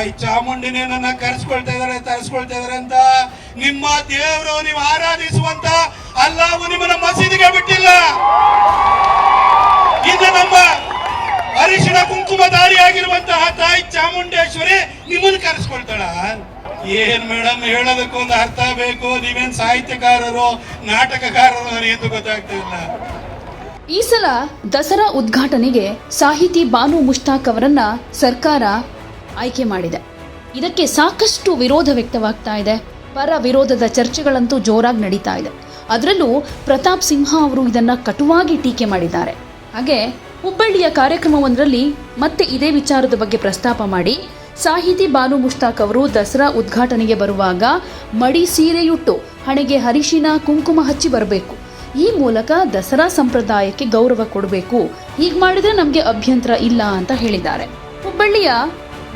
ತಾಯಿ ಚಾಮುಂಡಿನೇ ನನ್ನ ಕರೆಸ್ಕೊಳ್ತಾ ಇದಾರೆ, ತರಿಸ್ಕೊಳ್ತಾ ಇದಾರೆ ಅಂತ. ನಿಮ್ಮ ದೇವರು ನೀವು ಆರಾಧಿಸುವಂತ ಅಲ್ಲಾವು ನಿಮ್ಮನ್ನ ಮಸೀದಿಗೆ ಬಿಟ್ಟಿಲ್ಲ. ಇದು ನಮ್ಮ ಅರಿಶಿಣ ಕುಂಕುಮಧಾರಿಯಾಗಿರುವಂತಹ ತಾಯಿ ಚಾಮುಂಡೇಶ್ವರಿ ನಿಮ್ಮನ್ನು ಕರೆಸ್ಕೊಳ್ತಾಳ. ಏನ್ ಮೇಡಮ್ ಹೇಳೋದಕ್ಕೆ ಒಂದು ಅರ್ಥ ಬೇಕು. ನೀವೇನ್ ಸಾಹಿತ್ಯಕಾರರು, ನಾಟಕಕಾರರು ಎಂದು ಗೊತ್ತಾಗ್ತಿಲ್ಲ ಈ ಸಲ ದಸರಾ ಉದ್ಘಾಟನೆಗೆ ಸಾಹಿತಿ ಬಾನು ಮುಷ್ತಾಕ್ ಅವರನ್ನ ಸರ್ಕಾರ ಆಯ್ಕೆ ಮಾಡಿದೆ. ಇದಕ್ಕೆ ಸಾಕಷ್ಟು ವಿರೋಧ ವ್ಯಕ್ತವಾಗ್ತಾ ಇದೆ. ಪರ ವಿರೋಧದ ಚರ್ಚೆಗಳಂತೂ ಜೋರಾಗಿ ನಡೀತಾ ಇದೆ. ಅದರಲ್ಲೂ ಪ್ರತಾಪ್ ಸಿಂಹ ಅವರು ಇದನ್ನು ಕಟುವಾಗಿ ಟೀಕೆ ಮಾಡಿದ್ದಾರೆ. ಹಾಗೆ ಹುಬ್ಬಳ್ಳಿಯ ಕಾರ್ಯಕ್ರಮವೊಂದರಲ್ಲಿ ಮತ್ತೆ ಇದೇ ವಿಚಾರದ ಬಗ್ಗೆ ಪ್ರಸ್ತಾಪ ಮಾಡಿ, ಸಾಹಿತಿ ಬಾನು ಮುಷ್ತಾಕ್ ಅವರು ದಸರಾ ಉದ್ಘಾಟನೆಗೆ ಬರುವಾಗ ಮಡಿ ಸೀರೆಯುಟ್ಟು ಹಣೆಗೆ ಹರಿಶಿನ ಕುಂಕುಮ ಹಚ್ಚಿ ಬರಬೇಕು. ಈ ಮೂಲಕ ದಸರಾ ಸಂಪ್ರದಾಯಕ್ಕೆ ಗೌರವ ಕೊಡಬೇಕು. ಹೀಗೆ ಮಾಡಿದ್ರೆ ನಮಗೆ ಅಭ್ಯಂತರ ಇಲ್ಲ ಅಂತ ಹೇಳಿದ್ದಾರೆ. ಹುಬ್ಬಳ್ಳಿಯ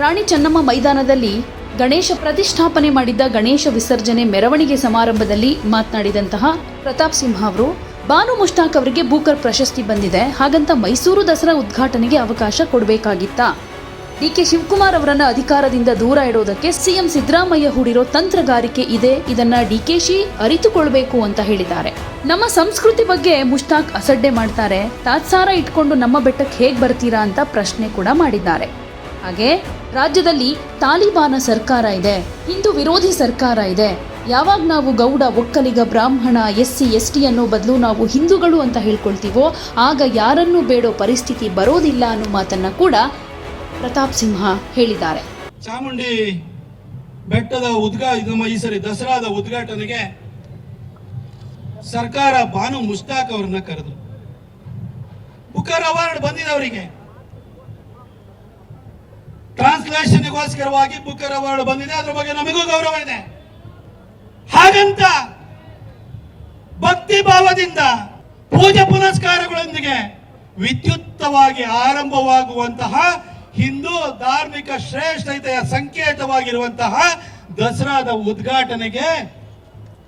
ರಾಣಿ ಚೆನ್ನಮ್ಮ ಮೈದಾನದಲ್ಲಿ ಗಣೇಶ ಪ್ರತಿಷ್ಠಾಪನೆ ಮಾಡಿದ್ದ ಗಣೇಶ ವಿಸರ್ಜನೆ ಮೆರವಣಿಗೆ ಸಮಾರಂಭದಲ್ಲಿ ಮಾತನಾಡಿದಂತಹ ಪ್ರತಾಪ್ ಸಿಂಹ ಅವರು ಬಾನು ಮುಷ್ತಾಕ್ ಅವರಿಗೆ ಬೂಕರ್ ಪ್ರಶಸ್ತಿ ಬಂದಿದೆ, ಹಾಗಂತ ಮೈಸೂರು ದಸರಾ ಉದ್ಘಾಟನೆಗೆ ಅವಕಾಶ ಕೊಡಬೇಕಾಗಿತ್ತಾ. ಡಿಕೆ ಶಿವಕುಮಾರ್ ಅವರನ್ನ ಅಧಿಕಾರದಿಂದ ದೂರ ಇಡೋದಕ್ಕೆ ಸಿಎಂ ಸಿದ್ದರಾಮಯ್ಯ ಹೂಡಿರೋ ತಂತ್ರಗಾರಿಕೆ ಇದೆ, ಇದನ್ನ ಶಿ ಅರಿತುಕೊಳ್ಬೇಕು ಅಂತ ಹೇಳಿದ್ದಾರೆ. ನಮ್ಮ ಸಂಸ್ಕೃತಿ ಬಗ್ಗೆ ಮುಷ್ತಾಕ್ ಅಸಡ್ಡೆ ಮಾಡ್ತಾರೆ, ತಾತ್ಸಾರ ಇಟ್ಕೊಂಡು ನಮ್ಮ ಬೆಟ್ಟಕ್ಕೆ ಹೇಗೆ ಬರ್ತೀರಾ ಅಂತ ಪ್ರಶ್ನೆ ಕೂಡ ಮಾಡಿದ್ದಾರೆ. ಹಾಗೆ ರಾಜ್ಯದಲ್ಲಿ ತಾಲಿಬಾನ ಸರ್ಕಾರ ಇದೆ, ಹಿಂದೂ ವಿರೋಧಿ ಸರ್ಕಾರ ಇದೆ. ಯಾವಾಗ ನಾವು ಗೌಡ, ಒಕ್ಕಲಿಗ, ಬ್ರಾಹ್ಮಣ ಎಸ್ ಸಿ ಎಸ್ ಟಿ ಅನ್ನೋ ಬದಲು ನಾವು ಹಿಂದೂಗಳು ಅಂತ ಹೇಳ್ಕೊಳ್ತೀವೋ, ಆಗ ಯಾರನ್ನು ಬೇಡೋ ಪರಿಸ್ಥಿತಿ ಬರೋದಿಲ್ಲ ಅನ್ನೋ ಮಾತನ್ನ ಕೂಡ ಪ್ರತಾಪ್ ಸಿಂಹ ಹೇಳಿದ್ದಾರೆ. ಚಾಮುಂಡಿ ಬೆಟ್ಟದ ಉದ್ಘಾ ನಮ್ಮ ಈ ಸರಿ ದಸರಾದ ಉದ್ಘಾಟನೆಗೆ ಸರ್ಕಾರ ಬಾನು ಮುಸ್ತಾಕ್ ಅವ್ರನ್ನ ಕರೆದು. ಬುಕರ್ ಅವಾರ್ಡ್ ಬಂದಿದೆ ಅವರಿಗೆ. ಟ್ರಾನ್ಸ್ಲೇಷನ್ಗೋಸ್ಕರವಾಗಿ ಬುಕರ್ ಅವಾರ್ಡ್ ಬಂದಿದೆ. ಅದ್ರ ಬಗ್ಗೆ ನಮಗೂ ಗೌರವ ಇದೆ. ಹಾಗಂತ ಭಕ್ತಿ ಭಾವದಿಂದ ಪೂಜೆ ಪುನಸ್ಕಾರಗಳೊಂದಿಗೆ ವಿದ್ಯುತ್ತವಾಗಿ ಆರಂಭವಾಗುವಂತಹ ಹಿಂದೂ ಧಾರ್ಮಿಕ ಶ್ರೇಷ್ಠತೆಯ ಸಂಕೇತವಾಗಿರುವಂತಹ ದಸರಾದ ಉದ್ಘಾಟನೆಗೆ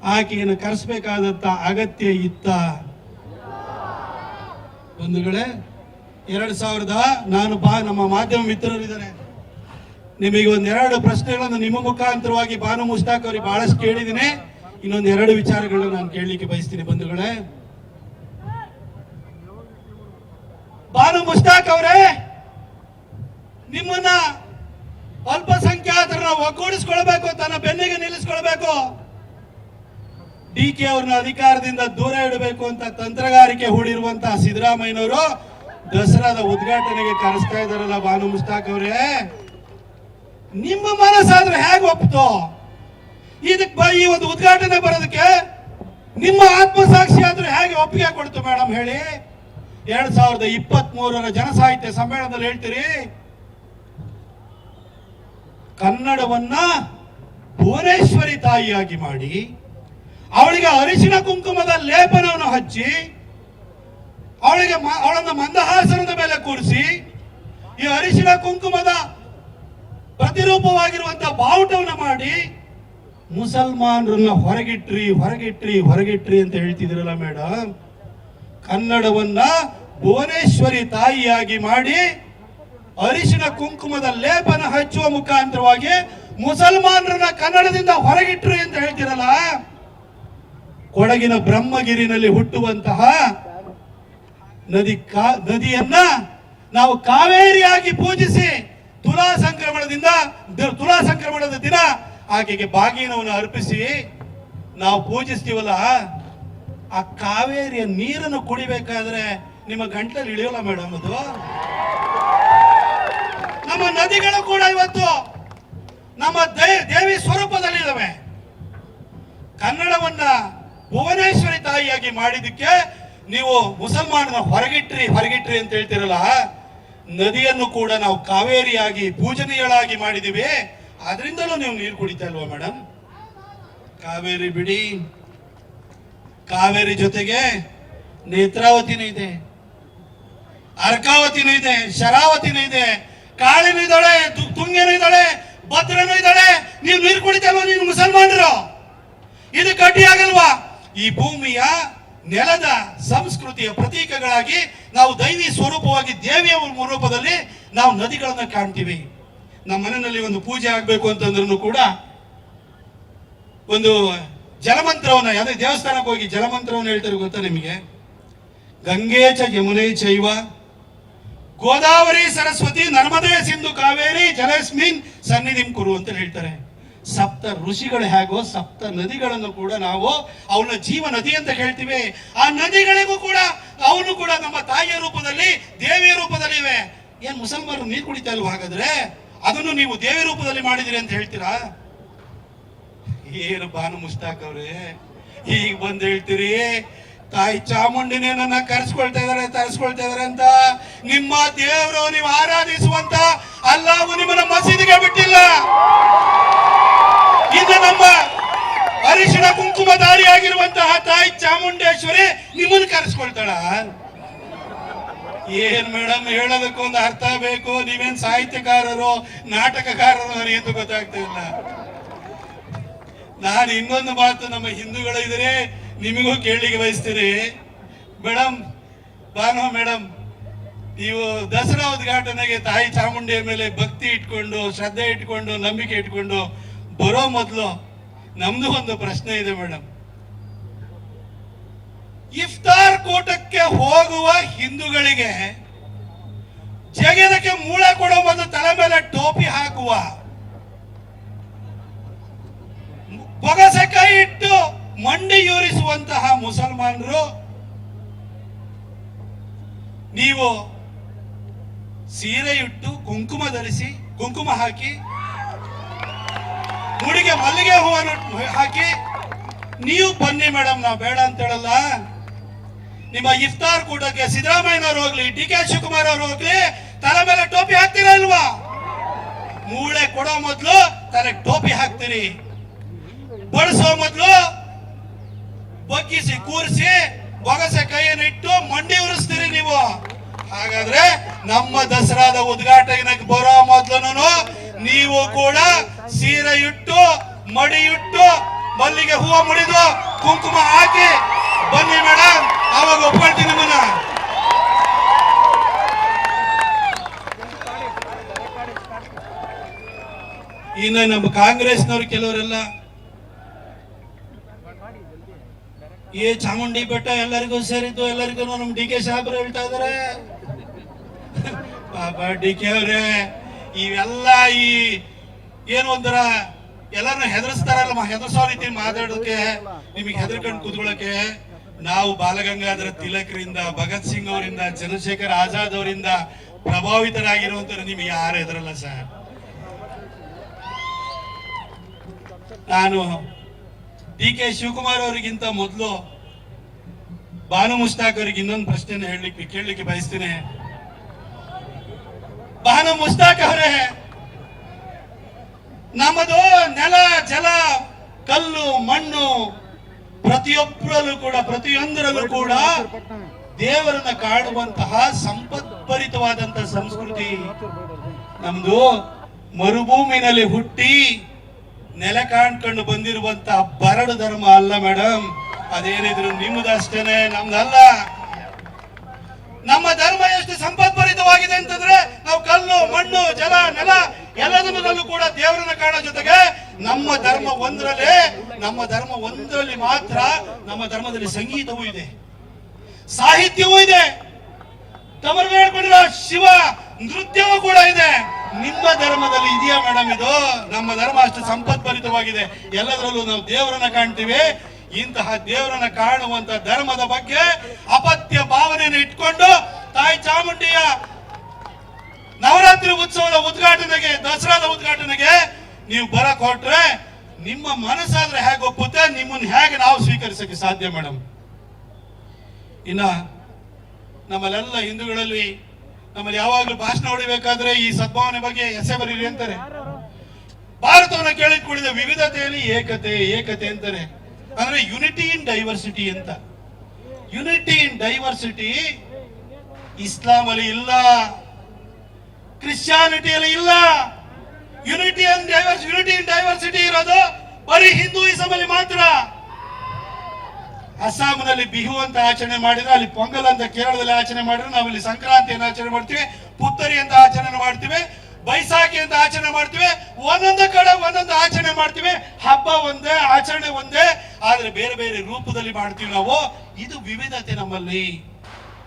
ಆಕೆಯನ್ನು ಕರೆಸಬೇಕಾದಂತ ಅಗತ್ಯ ಇತ್ತ. ಬಂಧುಗಳೇ, ಎರಡ್ ಸಾವಿರದ ನಾನು ಬಾ ನಮ್ಮ ಮಾಧ್ಯಮ ಮಿತ್ರರಿದ್ದಾರೆ ನಿಮಗೆ ಒಂದೆರಡು ಪ್ರಶ್ನೆಗಳನ್ನು ನಿಮ್ಮ ಮುಖಾಂತರವಾಗಿ ಬಾನು ಮುಸ್ತಾಕ್ ಅವರಿಗೆ ಬಹಳಷ್ಟು ಕೇಳಿದ್ದೀನಿ. ಇನ್ನೊಂದು ಎರಡು ವಿಚಾರಗಳನ್ನು ನಾನು ಕೇಳಲಿಕ್ಕೆ ಬಯಸ್ತೀನಿ ಬಂಧುಗಳೇ. ಬಾನು ಮುಸ್ತಾಕ್ ಅವರೇ, ನಿಮ್ಮನ್ನ ಅಲ್ಪಸಂಖ್ಯಾತರನ್ನ ಒಗ್ಗೂಡಿಸ್ಕೊಳ್ಬೇಕು ತನ್ನ ಬೆನ್ನಿಗೆ ನಿಲ್ಲಿಸ್ಕೊಳ್ಬೇಕು. ಡಿ ಕೆ ಅವ್ರನ್ನ ಅಧಿಕಾರದಿಂದ ದೂರ ಇಡಬೇಕು ಅಂತ ತಂತ್ರಗಾರಿಕೆ ಹೂಡಿರುವಂತಹ ಸಿದ್ದರಾಮಯ್ಯನವರು ದಸರಾದ ಉದ್ಘಾಟನೆಗೆ ಕರೆಸ್ತಾ ಇದಾರಲ್ಲ ಬಾನು ಮುಸ್ತಾಕ್ ಅವರೇ. ನಿಮ್ಮ ಮನಸ್ಸಾದ್ರೆ ಹೇಗೆ ಒಪ್ಪಿತು ಇದಕ್ಕೆ ಈ ಒಂದು ಉದ್ಘಾಟನೆ ಬರೋದಕ್ಕೆ ನಿಮ್ಮ ಆತ್ಮಸಾಕ್ಷಿ ಆದ್ರೂ ಹೇಗೆ ಒಪ್ಪಿಗೆ ಕೊಡ್ತು ಮೇಡಮ್ ಹೇಳಿ? ಎರಡ್ ಸಾವಿರದ ಇಪ್ಪತ್ತ್ ಮೂರರ ಜನಸಾಹಿತ್ಯ ಸಮ್ಮೇಳನದಲ್ಲಿ ಹೇಳ್ತೀರಿ. ಕನ್ನಡವನ್ನ ಭುವನೇಶ್ವರಿ ತಾಯಿಯಾಗಿ ಮಾಡಿ, ಅವಳಿಗೆ ಅರಿಶಿಣ ಕುಂಕುಮದ ಲೇಪನವನ್ನು ಹಚ್ಚಿ, ಅವಳಿಗೆ ಅವಳನ್ನ ಮಂದಹಾಸನದ ಮೇಲೆ ಕೂರಿಸಿ, ಈ ಅರಿಶಿಣ ಕುಂಕುಮದ ಪ್ರತಿರೂಪವಾಗಿರುವಂತಹ ಬಾವುಟವನ್ನ ಮಾಡಿ ಮುಸಲ್ಮಾನರನ್ನ ಹೊರಗಿಟ್ರಿ ಹೊರಗಿಟ್ರಿ ಹೊರಗಿಟ್ರಿ ಅಂತ ಹೇಳ್ತಿದ್ರಲ್ಲ ಮೇಡಮ್ ಕನ್ನಡವನ್ನ ಭುವನೇಶ್ವರಿ ತಾಯಿಯಾಗಿ ಮಾಡಿ ಅರಿಶಿನ ಕುಂಕುಮದ ಲೇಪನ ಹಚ್ಚುವ ಮುಖಾಂತರವಾಗಿ ಮುಸಲ್ಮಾನರನ್ನ ಕನ್ನಡದಿಂದ ಹೊರಗಿಟ್ರಿ ಅಂತ ಹೇಳ್ತಿರಲ್ಲ. ಕೊಡಗಿನ ಬ್ರಹ್ಮಗಿರಿನಲ್ಲಿ ಹುಟ್ಟುವಂತಹ ನದಿ ಕಾ, ನದಿಯನ್ನ ನಾವು ಕಾವೇರಿಯಾಗಿ ಪೂಜಿಸಿ ತುಲಾ ಸಂಕ್ರಮಣದಿಂದ ತುಲಾ ಸಂಕ್ರಮಣದ ದಿನ ಆಕೆಗೆ ಬಾಗಿನವನ್ನು ಅರ್ಪಿಸಿ ನಾವು ಪೂಜಿಸ್ತೀವಲ್ಲ, ಆ ಕಾವೇರಿಯ ನೀರನ್ನು ಕುಡಿಬೇಕಾದ್ರೆ ನಿಮ್ಮ ಗಂಟಲು ಇಳಿಯೋಲ್ಲ ಮೇಡಮ್ ಅದು. ನಮ್ಮ ನದಿಗಳು ಕೂಡ ಇವತ್ತು ನಮ್ಮ ದೇವಿ ದೇವಿ ಸ್ವರೂಪದಲ್ಲಿದ್ದಾವೆ. ಕನ್ನಡವನ್ನ ಭುವನೇಶ್ವರಿ ತಾಯಿಯಾಗಿ ಮಾಡಿದ್ದಕ್ಕೆ ನೀವು ಮುಸಲ್ಮಾನನ ಹೊರಗಿಟ್ರಿ ಹೊರಗಿಟ್ರಿ ಅಂತ ಹೇಳ್ತಿರಲ್ಲ. ನದಿಯನ್ನು ಕೂಡ ನಾವು ಕಾವೇರಿಯಾಗಿ ಪೂಜನೀಯಳಾಗಿ ಮಾಡಿದಿವೆ. ಅದರಿಂದಲೂ ನೀವು ನೀರು ಕುಡಿತಾ ಇಲ್ವಾ ಮೇಡಮ್ ಕಾವೇರಿ ಬಿಡಿ. ಕಾವೇರಿ ಜೊತೆಗೆ ನೇತ್ರಾವತಿನೂ ಇದೆ. ಅರ್ಕಾವತಿನೂ ಇದೆ, ಶರಾವತಿನೂ ಇದೆ. ಕಾಳಿನೂ ಇದ್ದಾಳೆ ತುಂಗೆನೂ ಇದ್ದಾಳೆ, ಭದ್ರನೂ ಇದ್ದಾಳೆ. ನೀವು ನೀರು ಕುಡಿತಲ್ವಾ ನೀವು ಮುಸಲ್ಮಾನರು? ಇದು ಕಡ್ಡಿ ಆಗಲ್ವಾ? ಈ ಭೂಮಿಯ ನೆಲದ ಸಂಸ್ಕೃತಿಯ ಪ್ರತೀಕಗಳಾಗಿ ನಾವು ದೈವಿ ಸ್ವರೂಪವಾಗಿ ದೇವಿಯ ರೂಪದಲ್ಲಿ ನಾವು ನದಿಗಳನ್ನು ಕಾಣ್ತೀವಿ. ನಮ್ಮ ಮನೆಯಲ್ಲಿ ಒಂದು ಪೂಜೆ ಆಗಬೇಕು ಅಂತಂದ್ರೂ ಕೂಡ ಒಂದು ಜಲಮಂತ್ರವನ್ನ, ಯಾವುದೇ ದೇವಸ್ಥಾನಕ್ಕೆ ಹೋಗಿ ಜಲಮಂತ್ರವನ್ನು ಹೇಳ್ತಾರೆ ಗೊತ್ತಾ ನಿಮಗೆ? ಗಂಗೆ ಚ ಯಮುನೆ ಚೈವ, ಗೋದಾವರಿ ಸರಸ್ವತಿ ನರ್ಮದೇ ಸಿಂಧು ಕಾವೇರಿ ಜಲಸ್ಮಿನ್ ಸನ್ನಿಧಿಂ ಕುರು ಅಂತ ಹೇಳ್ತಾರೆ. ಸಪ್ತ ಋಷಿಗಳು ಹೇಗೋ ಸಪ್ತ ನದಿಗಳನ್ನು ಕೂಡ ನಾವು ಅವನ ಜೀವ ನದಿ ಅಂತ ಹೇಳ್ತೀವಿ. ಆ ನದಿಗಳಿಗೂ ಕೂಡ ಅವನು ಕೂಡ ನಮ್ಮ ತಾಯಿಯ ರೂಪದಲ್ಲಿ, ದೇವಿಯ ರೂಪದಲ್ಲಿ ಇವೆ ಏನ್ ಮುಸಲ್ಮಾನರು ನೀರು ಕುಡಿತಾ ಇಲ್ವಾ ಹಾಗಾದ್ರೆ? ಅದನ್ನು ನೀವು ದೇವಿ ರೂಪದಲ್ಲಿ ಮಾಡಿದಿರಿ ಅಂತ ಹೇಳ್ತೀರಾ? ಏನು ಬಾನು ಮುಸ್ತಾಕ್ ಅವ್ರೆ? ಈಗ ಬಂದು ಹೇಳ್ತೀರಿ, ತಾಯಿ ಚಾಮುಂಡಿನೇ ನನ್ನ ಕರೆಸ್ಕೊಳ್ತಾ ಇದಾರೆ, ತರಿಸ್ಕೊಳ್ತಾ ಇದಾರೆ ಅಂತ. ನಿಮ್ಮ ದೇವರು ನೀವು ಆರಾಧಿಸುವಂತ ಚಾಮುಂಡೇಶ್ವರಿ ನಿಮ್ಮನ್ನು ಕರೆಸ್ಕೊಳ್ತಾಳ? ಏನ್ ಮೇಡಮ್ ಹೇಳೋದಕ್ಕೊಂದು ಅರ್ಥ ಬೇಕು. ನೀವೇನ್ ಸಾಹಿತ್ಯಕಾರರು, ನಾಟಕಕಾರರು ನನಗಂತೂ ಗೊತ್ತಾಗ್ತಿಲ್ಲ ನಾನು ಇನ್ನೊಂದು ಮಾತು ನಮ್ಮ ಹಿಂದೂಗಳಿದ್ರೆ ನಿಮಗೂ ಕೇಳಲಿಕ್ಕೆ ಬಯಸ್ತೀರಿ ಮೇಡಮ್ ಬಾನು ಮೇಡಮ್ ನೀವು ದಸರಾ ಉದ್ಘಾಟನೆಗೆ ತಾಯಿ ಚಾಮುಂಡಿಯ ಮೇಲೆ ಭಕ್ತಿ ಇಟ್ಕೊಂಡು, ಶ್ರದ್ಧೆ ಇಟ್ಕೊಂಡು, ನಂಬಿಕೆ ಇಟ್ಕೊಂಡು ಬರೋ ಮೊದಲು ನಮ್ದು ಒಂದು ಪ್ರಶ್ನೆ ಇದೆ ಮೇಡಮ್ ಇಫ್ತಾರ್ ಕೂಟಕ್ಕೆ ಹೋಗುವ ಹಿಂದೂಗಳಿಗೆ ಜಗದಕ್ಕೆ ಮೂಳ ಕೊಡೋ ಮತ್ತು ತಲೆ ಮೇಲೆ ಟೋಪಿ ಹಾಕುವ, ಬೊಗಸೆ ಕೈ ಇಟ್ಟು ಮಂಡಿಯೂರಿಸುವಂತಹ ಮುಸಲ್ಮಾನರು, ನೀವು ಸೀರೆ ಇಟ್ಟು ಕುಂಕುಮ ಧರಿಸಿ, ಕುಂಕುಮ ಹಾಕಿ, ಮುಡಿಗೆ ಮಲ್ಲಿಗೆ ಹೂವನ್ನು ಹಾಕಿ, ನೀವು ಬನ್ನಿ ಮೇಡಮ್ ನಾವು ಬೇಡ ಅಂತ ಹೇಳಲ್ಲ. ನಿಮ್ಮ ಇಫ್ತಾರ್ ಕೂಟಕ್ಕೆ ಸಿದ್ದರಾಮಯ್ಯನವ್ರು ಹೋಗ್ಲಿ ಡಿ ಕೆ ಶಿವಕುಮಾರ್ ಅವರು ಹೋಗ್ಲಿ, ತಲೆ ಮೇಲೆ ಟೋಪಿ ಹಾಕ್ತೀರಾ ಇಲ್ವಾ ಮೂಳೆ ಕೊಡೋ ಮೊದಲು ತಲೆ ಟೋಪಿ ಹಾಕ್ತೀರಿ ಬಡಿಸೋ ಮೊದಲು ಬಗ್ಗಿಸಿ, ಕೂರಿಸಿ, ಬೊಗಸೆ ಕೈಯನ್ನು ಇಟ್ಟು ಮಂಡಿ ಉರಿಸ್ತೀರಿ ನೀವು. ಹಾಗಾದ್ರೆ ನಮ್ಮ ದಸರಾದ ಉದ್ಘಾಟನೆಗೆ ಬರೋ ಮೊದಲು ನೀವು ಕೂಡ ಸೀರೆ ಇಟ್ಟು, ಮಡಿ ಇಟ್ಟು, ಮಲ್ಲಿಗೆ ಹೂವು ಮುಡಿದು, ಕುಂಕುಮ ಹಾಕಿ ಬನ್ನಿ ಮೇಡಮ್ ಅವಾಗ ಒಪ್ಕೊಳ್ತೀನಿ ನಿಮ್ಮನ್ನ ಇನ್ನು ನಮ್ಮ ಕಾಂಗ್ರೆಸ್ನವ್ರು ಕೆಲವರೆಲ್ಲ ಏ ಚಾಮುಂಡಿ ಬೆಟ್ಟ ಎಲ್ಲರಿಗೂ ಸೇರಿದ್ದು, ಎಲ್ಲರಿಗೂ ನಮ್ ಡಿ ಕೆ ಸಾಹೇಬ್ರು ಹೇಳ್ತಾ ಇದಾರೆ. ಪಾಪ ಡಿ ಕೆ ಅವ್ರೆ, ಇವೆಲ್ಲ ಈ ಏನು ಒಂಥರ ಎಲ್ಲರೂ ಹೆದರ್ಸ್ತಾರಲ್ಲ ಹೆದರ್ಸೋ ರೀತಿ ಮಾತಾಡೋಕೆ, ನಿಮಗೆ ಹೆದರ್ಕೊಂಡು ಕೂತ್ಕೊಳ್ಳೋಕೆ. ನಾವು ಬಾಲಗಂಗಾಧರ ತಿಲಕರಿಂದ, ಭಗತ್ ಸಿಂಗ್ ಅವರಿಂದ, ಚಂದ್ರಶೇಖರ್ ಆಜಾದ್ ಅವರಿಂದ ಪ್ರಭಾವಿತರಾಗಿರುವಂತ ನಿಮಗೆ ಯಾರು ಎದುರಲ್ಲ ಸರ್? ನಾನು ಡಿ ಕೆ ಶಿವಕುಮಾರ್ ಅವರಿಗಿಂತ ಮೊದಲು ಬಾನು ಮುಸ್ತಾಕ್ ಅವರಿಗೆ ಇನ್ನೊಂದು ಪ್ರಶ್ನೆ ಹೇಳಲಿಕ್ಕೆ ಕೇಳಲಿಕ್ಕೆ ಬಯಸ್ತೀನಿ. ಬಾನು ಮುಸ್ತಾಕ್ ಅವರೇ, ನಮ್ಮದು ನೆಲ, ಜಲ, ಕಲ್ಲು, ಮಣ್ಣು ಪ್ರತಿಯೊಬ್ಬರಲ್ಲೂ ಕೂಡ ಪ್ರತಿಯೊಂದರಲ್ಲೂ ಕೂಡ ದೇವರನ್ನ ಕಾಣುವಂತಹ ಸಂಪತ್ಭರಿತವಾದಂತಹ ಸಂಸ್ಕೃತಿ ನಮ್ದು ಮರುಭೂಮಿನಲ್ಲಿ ಹುಟ್ಟಿ ನೆಲ ಕಾಣ್ಕೊಂಡು ಬಂದಿರುವಂತಹ ಬರಡು ಧರ್ಮ ಅಲ್ಲ ಮೇಡಮ್ ಅದೇನಿದ್ರು ನಿಮ್ಮದಷ್ಟೇನೆ ನಮ್ದಲ್ಲ. ನಮ್ಮ ಧರ್ಮ ಎಷ್ಟು ಸಂಪತ್ಭರಿತವಾಗಿದೆ ಅಂತಂದ್ರೆ ನಾವು ಕಲ್ಲು ಮಣ್ಣು ಜಲ ನೆಲ ಎಲ್ಲದರಲ್ಲೂ ಕೂಡ ದೇವರನ್ನ ಕಾಣೋ ಜೊತೆಗೆ ನಮ್ಮ ಧರ್ಮ ಒಂದರಲ್ಲೇ, ನಮ್ಮ ಧರ್ಮ ಒಂದರಲ್ಲಿ ಮಾತ್ರ ನಮ್ಮ ಧರ್ಮದಲ್ಲಿ ಸಂಗೀತವೂ ಇದೆ, ಸಾಹಿತ್ಯವೂ ಇದೆ. ತಮರು ಹೇಳ್ಕೊಂಡಿರೋ ಶಿವ ನೃತ್ಯವೂ ಕೂಡ ಇದೆ. ನಿಮ್ಮ ಧರ್ಮದಲ್ಲಿ ಇದೆಯಾ ಮೇಡಮ್ ಇದು? ನಮ್ಮ ಧರ್ಮ ಅಷ್ಟು ಸಂಪತ್ಭರಿತವಾಗಿದೆ. ಎಲ್ಲದರಲ್ಲೂ ನಾವು ದೇವರನ್ನ ಕಾಣ್ತೀವಿ. ಇಂತಹ ದೇವರನ್ನ ಕಾಣುವಂತ ಧರ್ಮದ ಬಗ್ಗೆ ಅಪತ್ಯ ಭಾವನೆಯನ್ನು ಇಟ್ಕೊಂಡು ತಾಯಿ ಚಾಮುಂಡಿಯ ನವರಾತ್ರಿ ಉತ್ಸವದ ಉದ್ಘಾಟನೆಗೆ, ದಸರಾದ ಉದ್ಘಾಟನೆಗೆ ನೀವು ಬರ ಕೊಟ್ರೆ ನಿಮ್ಮ ಮನಸ್ಸಾದ್ರೆ ಹೇಗೆ ಒಪ್ಪುತ್ತೆ, ನಿಮ್ಮನ್ನ ಹೇಗೆ ನಾವು ಸ್ವೀಕರಿಸಕ್ಕೆ ಸಾಧ್ಯ, ಮೇಡಮ್? ಇನ್ನ ನಮ್ಮಲ್ಲೆಲ್ಲ ಹಿಂದೂಗಳಲ್ಲಿ ನಮ್ಮಲ್ಲಿ ಯಾವಾಗಲೂ ಭಾಷಣ ಹೊಡಿಬೇಕಾದ್ರೆ ಈ ಸದ್ಭಾವನೆ ಬಗ್ಗೆ ಎಸೆ ಬರೀರಿ ಅಂತಾರೆ. ಭಾರತವನ್ನು ಕೇಳಿದ ಕುಳಿದ ವಿವಿಧತೆಯಲ್ಲಿ ಏಕತೆ ಏಕತೆ ಅಂತಾರೆ. ಅಂದ್ರೆ ಯುನಿಟಿ ಇನ್ ಡೈವರ್ಸಿಟಿ ಅಂತ. ಯುನಿಟಿ ಇನ್ ಡೈವರ್ಸಿಟಿ ಇಸ್ಲಾಮಲ್ಲಿ ಇಲ್ಲ ಕ್ರಿಶ್ಚಿಯಾನಿಟಿಯಲ್ಲಿ ಇಲ್ಲ. Unity and divers unity in diversity ಇರೋದು ಬರೀ ಹಿಂದೂಯಿಸಂ ಅಲ್ಲಿ ಮಾತ್ರ. ಅಸ್ಸಾಂನಲ್ಲಿ ಬಿಹು ಅಂತ ಆಚರಣೆ ಮಾಡಿದ್ರೆ, ಅಲ್ಲಿ ಪೊಂಗಲ್ ಅಂತ ಕೇರಳದಲ್ಲಿ ಆಚರಣೆ ಮಾಡಿದ್ರೆ ನಾವು ಇಲ್ಲಿ ಸಂಕ್ರಾಂತಿಯನ್ನು ಆಚರಣೆ ಮಾಡ್ತೀವಿ, ಪುತ್ತರಿ ಅಂತ ಆಚರಣೆ ಮಾಡ್ತೀವಿ ಬೈಸಾಖಿ ಅಂತ ಆಚರಣೆ ಮಾಡ್ತೀವಿ, ಒಂದೊಂದು ಕಡೆ ಒಂದೊಂದು ಆಚರಣೆ ಮಾಡ್ತೀವಿ, ಹಬ್ಬ ಒಂದೇ, ಆಚರಣೆ ಒಂದೇ, ಆದ್ರೆ ಬೇರೆ ಬೇರೆ ರೂಪದಲ್ಲಿ ಮಾಡ್ತೀವಿ ನಾವು. ಇದು ವಿವಿಧತೆ ನಮ್ಮಲ್ಲಿ.